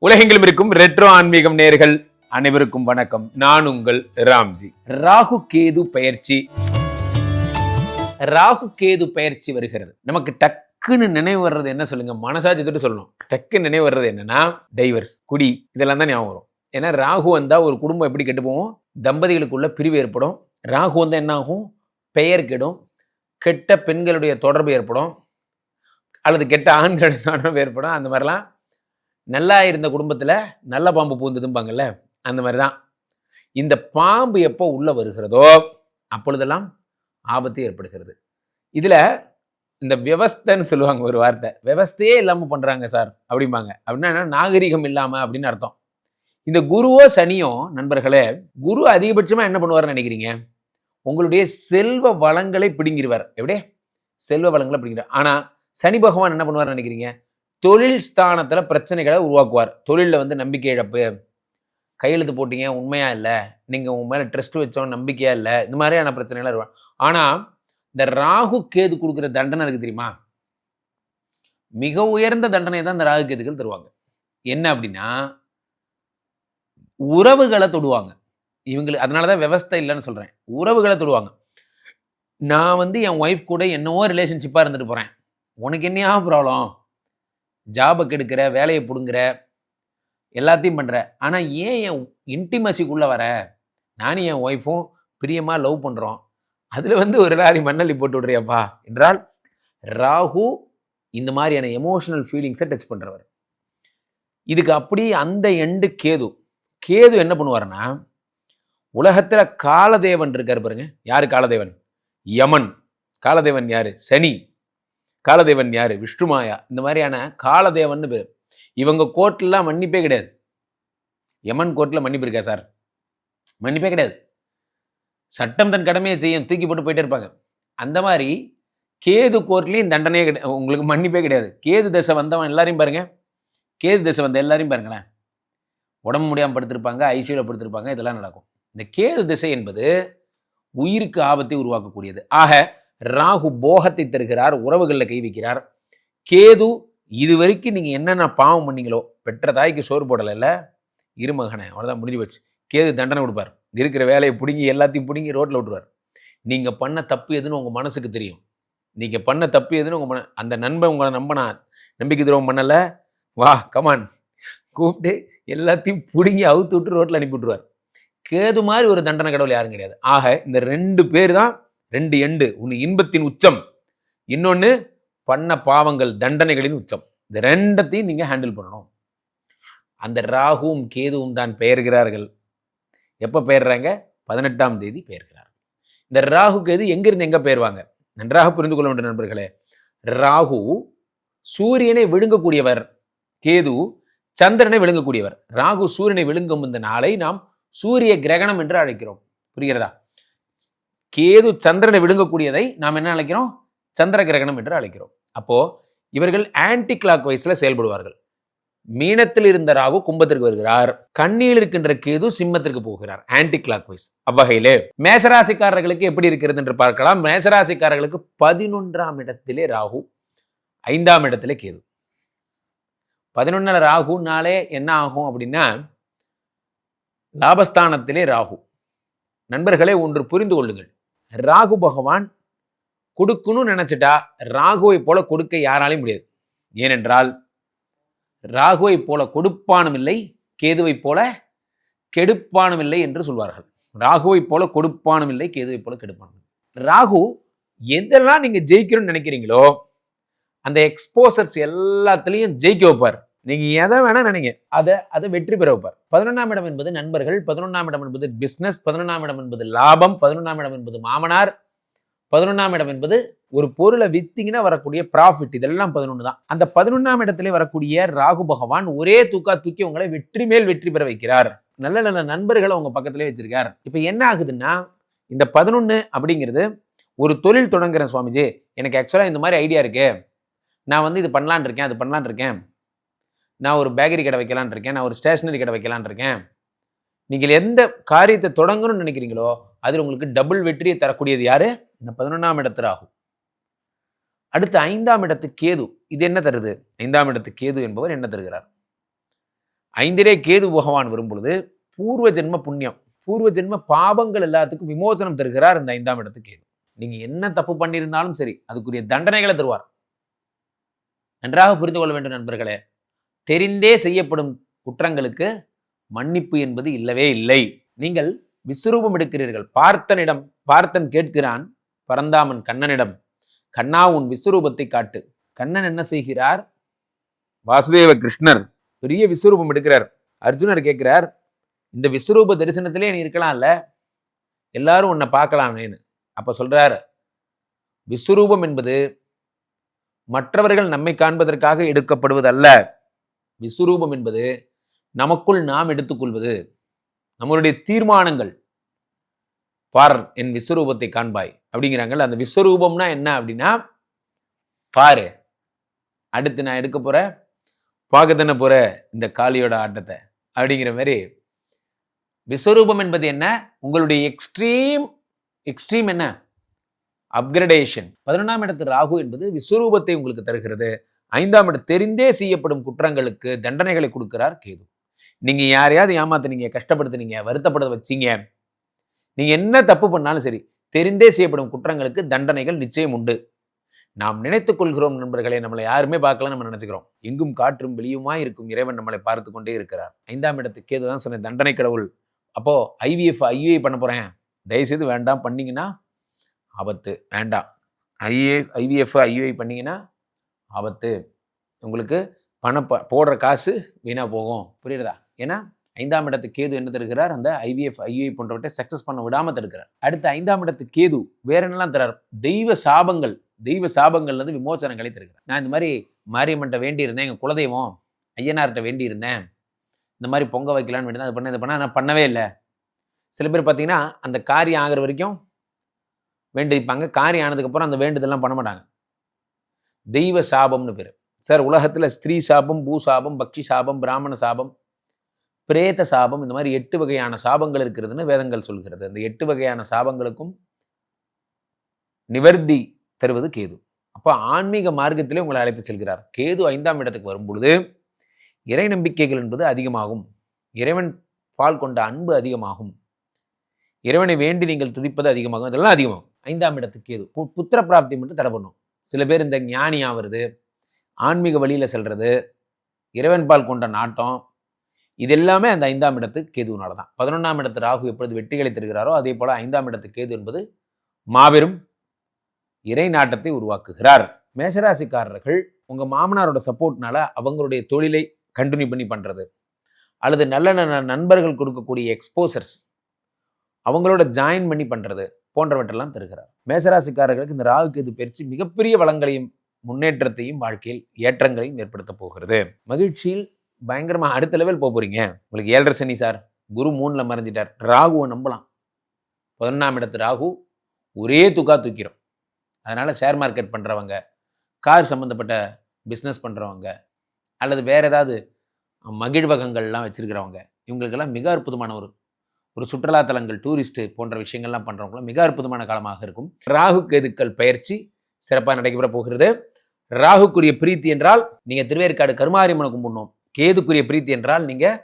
உலகெங்கிலும் இருக்கும் ரெட்ரோ ஆன்மீகம் நேர்கள் அனைவருக்கும் வணக்கம். நான் உங்கள் ராம்ஜி. ராகு கேது பயிற்சி. ராகு கேது பயிற்சி வருகிறது. நமக்கு டக்குன்னு நினைவு வர்றது என்ன சொல்லுங்க? மனசாட்சி தொட்டு சொல்லணும். டக்குன்னு நினைவு வர்றது என்னன்னா டைவர்ஸ் குடி இதெல்லாம் தான் ஞாபகம் வரும். ஏன்னா ராகு வந்தா ஒரு குடும்பம் எப்படி கெட்டு போவோம் தம்பதிகளுக்குள்ள பிரிவு ஏற்படும். ராகு வந்தால் என்ன ஆகும்? பெயர் கெடும். கெட்ட பெண்களுடைய தொடர்பு ஏற்படும். அல்லது கெட்ட ஆண்களுடைய தொடர்பு ஏற்படும். அந்த மாதிரிலாம் நல்லா இருந்த குடும்பத்தில் நல்ல பாம்பு பூந்ததும்பாங்கல்ல அந்த மாதிரி தான் இந்த பாம்பு எப்போ உள்ளே வருகிறதோ அப்பொழுதெல்லாம் ஆபத்து ஏற்படுகிறது. இதில் இந்த விவஸ்தன்னு சொல்லுவாங்க ஒரு வார்த்தை. விவஸ்தையே இல்லாமல் பண்ணுறாங்க சார் அப்படிம்பாங்க. அப்படின்னா என்ன? நாகரிகம் இல்லாமல் அப்படின்னு அர்த்தம். இந்த குருவோ சனியோ நண்பர்களே குரு அதிகபட்சமாக என்ன பண்ணுவார்னு நினைக்கிறீங்க? உங்களுடைய செல்வ வளங்களை பிடுங்கிடுவார் எப்படியே செல்வ வளங்களை பிடிக்கிறார் ஆனால் சனி பகவான் என்ன பண்ணுவார்னு நினைக்கிறீங்க? தொழில் ஸ்தானத்தில் பிரச்சனைகளை உருவாக்குவார். தொழிலில் வந்து நம்பிக்கை இழப்பு. கையெழுத்து போட்டீங்க உண்மையாக இல்லை? நீங்கள் உங்கள் மேலே ட்ரஸ்ட் வச்சோம் நம்பிக்கையாக இல்லை? இந்த மாதிரியான பிரச்சனைகள் இருக்கும் ஆனால் இந்த ராகு கேது கொடுக்குற தண்டனை இருக்குது தெரியுமா? மிக உயர்ந்த தண்டனை தான் இந்த ராகு கேதுகள் தருவாங்க. என்ன அப்படின்னா உறவுகளை தொடுவாங்க. இவங்களுக்கு அதனால தான் விவஸ்தை இல்லைன்னு சொல்கிறேன் உறவுகளை தொடுவாங்க. நான் வந்து என் ஒய்ஃப் கூட என்னவோ ரிலேஷன்ஷிப்பாக இருந்துட்டு போகிறேன் உனக்கு என்னையா ப்ராப்ளம் ஜாபை கெடுக்கிற வேலையை பிடுங்குற எல்லாத்தையும் பண்ணுற ஆனால் ஏன் என் இன்டிமசிக்குள்ளே வர? நானும் என் ஒய்ஃபும் பிரியமாக லவ் பண்ணுறோம் அதில் வந்து ஒரு லாரி மண்ணள்ளி போட்டு விடுறியாப்பா? என்றால் ராகு இந்த மாதிரியான எமோஷனல் ஃபீலிங்ஸை டச் பண்ணுறவர் இதுக்கு அப்படி அந்த எண்டு கேது. கேது என்ன பண்ணுவார்னா உலகத்தில் காலதேவன் இருக்கார் பாருங்க. யார் காலதேவன்? யமன். காலதேவன் யார்? சனி. காலதேவன் யார்? விஷ்ணுமாயா. இந்த மாதிரியான காலதேவன் பேர். இவங்க கோர்ட்லாம் மன்னிப்பே கிடையாது. யமன் கோர்ட்டில் மன்னிப்பு இருக்கா சார்? மன்னிப்பே கிடையாது. சட்டம் தன் கடமையை செய்யும் தூக்கி போட்டு போயிட்டே இருப்பாங்க. அந்த மாதிரி கேது கோர்ட்லேயும் தண்டனையே கிடையாது உங்களுக்கு மன்னிப்பே கிடையாது. கேது தசை வந்தவன் எல்லாரையும் பாருங்கள் கேது தசை வந்த எல்லாரையும் பாருங்களேன். உடம்பு முடியாமல் படுத்திருப்பாங்க ஐசியூவில் படுத்திருப்பாங்க இதெல்லாம் நடக்கும். இந்த கேது திசை என்பது உயிருக்கு ஆபத்தை உருவாக்கக்கூடியது. ஆக ராகு போகத்தை தருகிறார் உறவுகளில் கை வைக்கிறார். கேது இது வரைக்கும் நீங்கள் என்னென்ன பாவம் பண்ணீங்களோ பெற்ற தாய்க்கு சோறு போடலைல்ல இருமகனை அவ்வளோதான் முடிஞ்சு வச்சு கேது தண்டனை கொடுப்பார். இருக்கிற வேலையை பிடுங்கி எல்லாத்தையும் பிடுங்கி ரோட்டில் விட்டுருவார். நீங்கள் பண்ண தப்பு எதுன்னு உங்கள் மனசுக்கு தெரியும். நீங்கள் பண்ண தப்பு எதுன்னு உங்கள் மன அந்த நண்பன் உங்களை நம்பனா நம்பிக்கை துரோகம் பண்ணலை. வா கமான் கூப்பிட்டு எல்லாத்தையும் பிடுங்கி அவுத்து விட்டு ரோட்டில் அனுப்பி விட்டுருவார். கேது மாதிரி ஒரு தண்டனை கடவுள் யாரும் கிடையாது. ஆக இந்த ரெண்டு பேர் தான் ரெண்டு எண்டு ஒன்று இன்பத்தின் உச்சம். இன்னொன்று பண்ண பாவங்கள் தண்டனைகளின் உச்சம். இந்த ரெண்டத்தையும் நீங்கள் ஹேண்டில் பண்ணணும். அந்த ராகுவும் கேதுவும் தான் பெயர்கிறார்கள். எப்போ பெயர்றாங்க? பதினெட்டாம் தேதி பெயர்கிறார் இந்த ராகு கேது எங்கிருந்து எங்கே பெயர்வாங்க? நன்றாக புரிந்து கொள்ள வேண்டும் நண்பர்களே. ராகு சூரியனை விழுங்கக்கூடியவர். கேது சந்திரனை விழுங்கக்கூடியவர். ராகு சூரியனை விழுங்கும் இந்த நாளை நாம் சூரிய கிரகணம் என்று அழைக்கிறோம். புரிகிறதா? கேது சந்திரனை விழுங்கக்கூடியதை நாம் என்ன அழைக்கிறோம்? சந்திர கிரகணம் என்று அழைக்கிறோம். அப்போ இவர்கள் ஆன்டி கிளாக் வைஸ்ல செயல்படுவார்கள். மீனத்தில் இருந்த ராகு கும்பத்திற்கு வருகிறார். கண்ணியில் இருக்கின்ற கேது சிம்மத்திற்கு போகிறார். ஆன்டி கிளாக் வைஸ் அவ்வகையிலே மேசராசிக்காரர்களுக்கு எப்படி இருக்கிறது என்று பார்க்கலாம். மேசராசிக்காரர்களுக்கு பதினொன்றாம் இடத்திலே ராகு ஐந்தாம் இடத்திலே கேது. பதினொன்னுல ராகுனாலே என்ன ஆகும் அப்படின்னா லாபஸ்தானத்திலே ராகு. நண்பர்களே ஒன்று புரிந்து கொள்ளுங்கள். ராகு பகவான் கொடுக்கணும்னு நினச்சிட்டா ராகுவை போல கொடுக்க யாராலையும் முடியாது. ஏனென்றால் ராகுவை போல கொடுப்பானும் இல்லை கேதுவை போல கெடுப்பானும் இல்லை என்று சொல்வார்கள். ராகுவை போல கொடுப்பானும் இல்லை கேதுவை போல கெடுப்பானும் ராகு எதெல்லாம் நீங்கள் ஜெயிக்கணும்னு நினைக்கிறீங்களோ அந்த எக்ஸ்போசர்ஸ் எல்லாத்துலேயும் ஜெயிக்க வைப்பார். நீங்கள் எதை வேணால் நினைங்க. அதை அதை வெற்றி பெற வைப்பார். பதினொன்றாம் இடம் என்பது நண்பர்கள் பதினொன்றாம் இடம் என்பது பிஸ்னஸ் பதினொன்றாம் இடம் என்பது லாபம் பதினொன்றாம் இடம் என்பது மாமனார் பதினொன்றாம் இடம் என்பது ஒரு பொருளை வித்தீங்கன்னா வரக்கூடிய ப்ராஃபிட் இதெல்லாம் பதினொன்று தான். அந்த பதினொன்றாம் இடத்துல வரக்கூடிய ராகு பகவான் ஒரே தூக்கா தூக்கி உங்களை வெற்றி மேல் வெற்றி பெற வைக்கிறார். நல்ல நல்ல நண்பர்களை உங்கள் பக்கத்திலே வச்சிருக்கார். இப்போ என்ன ஆகுதுன்னா இந்த பதினொன்று அப்படிங்கிறது ஒரு தொழில் தொடங்குறேன் சுவாமிஜி. எனக்கு ஆக்சுவலாக இந்த மாதிரி ஐடியா இருக்குது நான் வந்து இது பண்ணலான் இருக்கேன் அது பண்ணலான் இருக்கேன். நான் ஒரு பேக்கரி கடை வைக்கலான் இருக்கேன் நான் ஒரு ஸ்டேஷனரி கடை வைக்கலான் இருக்கேன். நீங்கள் எந்த காரியத்தை தொடங்கணும்னு நினைக்கிறீங்களோ அதில் உங்களுக்கு டபுள் வெற்றியை தரக்கூடியது யாரு? இந்த பதினொன்றாம் இடத்து ராகு. அடுத்து ஐந்தாம் இடத்து கேது. இது என்ன தருது? ஐந்தாம் இடத்து கேது என்பவர் என்ன தருகிறார்? ஐந்திலே கேது பகவான் வரும்பொழுது பூர்வ ஜென்ம புண்ணியம் பூர்வ ஜென்ம பாவங்கள் எல்லாத்துக்கும் விமோசனம் தருகிறார் இந்த ஐந்தாம் இடத்துக்கு கேது. நீங்கள் என்ன தப்பு பண்ணியிருந்தாலும் சரி அதுக்குரிய தண்டனைகளை தருவார். நன்றாக புரிந்து கொள்ள வேண்டும் நண்பர்களே. தெரிந்தே செய்யப்படும் குற்றங்களுக்கு மன்னிப்பு என்பது இல்லவே இல்லை. நீங்கள் விஸ்வரூபம் எடுக்கிறீர்கள். பார்த்தனிடம் பார்த்தன் கேட்கிறான் பரந்தாமன் கண்ணனிடம். கண்ணா உன் விஸ்வரூபத்தை காட்டு. கண்ணன் என்ன செய்கிறார்? வாசுதேவ கிருஷ்ணர். பெரிய விஸ்வரூபம் எடுக்கிறார். அர்ஜுனர் கேட்கிறார் இந்த விஸ்வரூப தரிசனத்திலே நீ இருக்கலாம்ல? எல்லாரும் உன்னை பார்க்கலாமேன்னு. அப்ப சொல்றார் விஸ்வரூபம் என்பது மற்றவர்கள் நம்மை காண்பதற்காக எடுக்கப்படுவதல்ல. விஸ்வரூபம் என்பது நமக்குள் நாம் எடுத்துக்கொள்வது. நம்மளுடைய தீர்மானங்கள். பார் என் விஸ்வரூபத்தை காண்பாய் அப்படிங்கிறாங்கல்ல அந்த விஸ்வரூபம்னா என்ன அப்படின்னா பாரு அடுத்து நான் எடுக்க போற பார்க்க தானே போற இந்த காளியோட ஆட்டத்தை அப்படிங்கிற மாதிரி விஸ்வரூபம் என்பது என்ன? உங்களுடைய எக்ஸ்ட்ரீம் எக்ஸ்ட்ரீம் என்ன? அப்கிரடேஷன் பதினொன்றாம் இடத்து ராகு என்பது விஸ்வரூபத்தை உங்களுக்கு தருகிறது. ஐந்தாம் இடம் தெரிந்தே செய்யப்படும் குற்றங்களுக்கு தண்டனைகளை கொடுக்கிறார் கேது. நீங்கள் யாரையாவது ஏமாத்துனீங்க கஷ்டப்படுத்துனீங்க வருத்தப்பட வச்சிங்க நீங்கள் என்ன தப்பு பண்ணாலும் சரி தெரிந்தே செய்யப்படும் குற்றங்களுக்கு தண்டனைகள் நிச்சயம் உண்டு. நாம் நினைத்துக் கொள்கிறோம் நண்பர்களே நம்மளை யாருமே பார்க்கல நம்ம நினச்சிக்கிறோம். எங்கும் காற்றும் வெளியுமாய் இருக்கும் இறைவன் நம்மளை பார்த்து கொண்டே இருக்கிறார். ஐந்தாம் இடத்துக்கு கேது தான் சொன்னேன் தண்டனை கடவுள். அப்போது ஐவிஎஃப் ஐஏ பண்ண போகிறேன் தயவுசெய்து வேண்டாம் பண்ணிங்கன்னா ஆபத்து. வேண்டாம். ஐஏ ஐவிஎஃப் ஐஏ பண்ணீங்கன்னா ஆபத்து. உங்களுக்கு பணம் ப- போடுற காசு வீணாக போகும். புரியுறதா ஏன்னா ஐந்தாம் இடத்து கேது என்ன தருகிறார்? அந்த ஐவிஎஃப் ஐஏ போன்றவற்றை சக்ஸஸ் பண்ண விடாமல் தருகிறார். அடுத்து ஐந்தாம் இடத்து கேது வேற என்னெல்லாம் தரார்? தெய்வ சாபங்கள். தெய்வ சாபங்கள்லேருந்து விமோசனங்களை தருகிறார். நான் இந்த மாதிரி மாரியம்மன்ட்ட வேண்டியிருந்தேன். எங்கள் குலதெய்வம் ஐயனார்கிட்ட வேண்டி இருந்தேன் இந்த மாதிரி பொங்க வைக்கலான்னு வேண்டி அது பண்ண இது பண்ண நான் பண்ணவே இல்லை. சில பேர் பார்த்தீங்கன்னா அந்த காரியம் ஆகிற வரைக்கும் வேண்டிப்பாங்க. காரியம் ஆனதுக்கப்புறம் அந்த வேண்டுதெல்லாம் பண்ண மாட்டாங்க. தெய்வ சாபம்னு பேர். சார் உலகத்தில் ஸ்திரீ சாபம் பூ சாபம் பக்ஷி சாபம் பிராமண சாபம் பிரேத சாபம் இந்த மாதிரி எட்டு வகையான சாபங்கள் இருக்கிறதுன்னு வேதங்கள் சொல்கிறது. அந்த எட்டு வகையான சாபங்களுக்கும் நிவர்த்தி தருவது கேது. அப்போ ஆன்மீக மார்க்கத்திலே உங்களை அழைத்து செல்கிறார். கேது ஐந்தாம் இடத்துக்கு வரும் பொழுது இறை நம்பிக்கைகள் என்பது அதிகமாகும். இறைவன் பால் கொண்ட அன்பு அதிகமாகும். இறைவனை வேண்டி நீங்கள் துதிப்பது அதிகமாகும். இதெல்லாம் அதிகமாகும். ஐந்தாம் இடத்துக்கு கேது. பு- புத்திர பிராப்தி மட்டும் தடை பண்ணும். சில பேர் இந்த ஞானி ஆவறது ஆன்மீக வழியில் செல்வது இறைவன் பால் கொண்ட நாட்டம் இது எல்லாமே அந்த ஐந்தாம் இடத்து கேதுவினால தான். பதினொன்றாம் இடத்து ராகு எப்பொழுது வெற்றிகளை தருகிறாரோ அதே போல் ஐந்தாம் இடத்து கேது என்பது மாபெரும் இறை நாட்டத்தை உருவாக்குகிறார். மேஷராசிக்காரர்கள் உங்கள் மாமனாரோட சப்போர்ட்னால அவங்களுடைய தொழிலை கண்டினியூ பண்ணி பண்ணுறது அல்லது நல்ல நல்ல நண்பர்கள் கொடுக்கக்கூடிய எக்ஸ்போசர்ஸ் அவங்களோட ஜாயின் பண்ணி பண்ணுறது போன்றவற்றெல்லாம் தருகிறார். மேசராசிக்காரர்களுக்கு இந்த ராகு கேது பயிற்சி மிகப்பெரிய வளங்களையும் முன்னேற்றத்தையும் வாழ்க்கையில் ஏற்றங்களையும் ஏற்படுத்த போகிறது. மகிழ்ச்சியில் பயங்கரமாக அடுத்த லெவல் போக போகிறீங்க உங்களுக்கு ஏழரை சனி சார் குரு மூணில் மறைஞ்சிட்டார். ராகுவை நம்பலாம். பதினொன்றாம் இடத்து ராகு ஒரே துக்கா தூக்கிறோம் அதனால் ஷேர் மார்க்கெட் பண்ணுறவங்க கார் சம்மந்தப்பட்ட பிஸ்னஸ் பண்ணுறவங்க அல்லது வேற ஏதாவது மகிழ்வகங்கள்லாம் வச்சுருக்கிறவங்க இவங்களுக்கெல்லாம் மிக அற்புதமான ஒரு ஒரு சுற்றுலாத்தலங்கள் டூரிஸ்ட் போன்ற விஷயங்கள்லாம் பண்ணுறவங்களும் மிக அற்புதமான காலமாக இருக்கும். ராகு கேதுக்கள் பயிற்சி சிறப்பாக நடைபெற போகிறது. ராகுக்குரிய பிரீத்தி என்றால் நீங்கள் திருவேற்காடு கருமாரியம்மனை கும்பிடணும். கேதுக்குரிய பிரீத்தி என்றால் நீங்கள்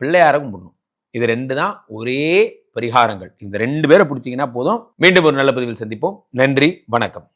பிள்ளையார கும்பிடணும். இது ரெண்டு தான் ஒரே பரிகாரங்கள். இந்த ரெண்டு பேரை பிடிச்சிங்கன்னா போதும். மீண்டும் ஒரு நல்ல பதிவில் சந்திப்போம். நன்றி வணக்கம்.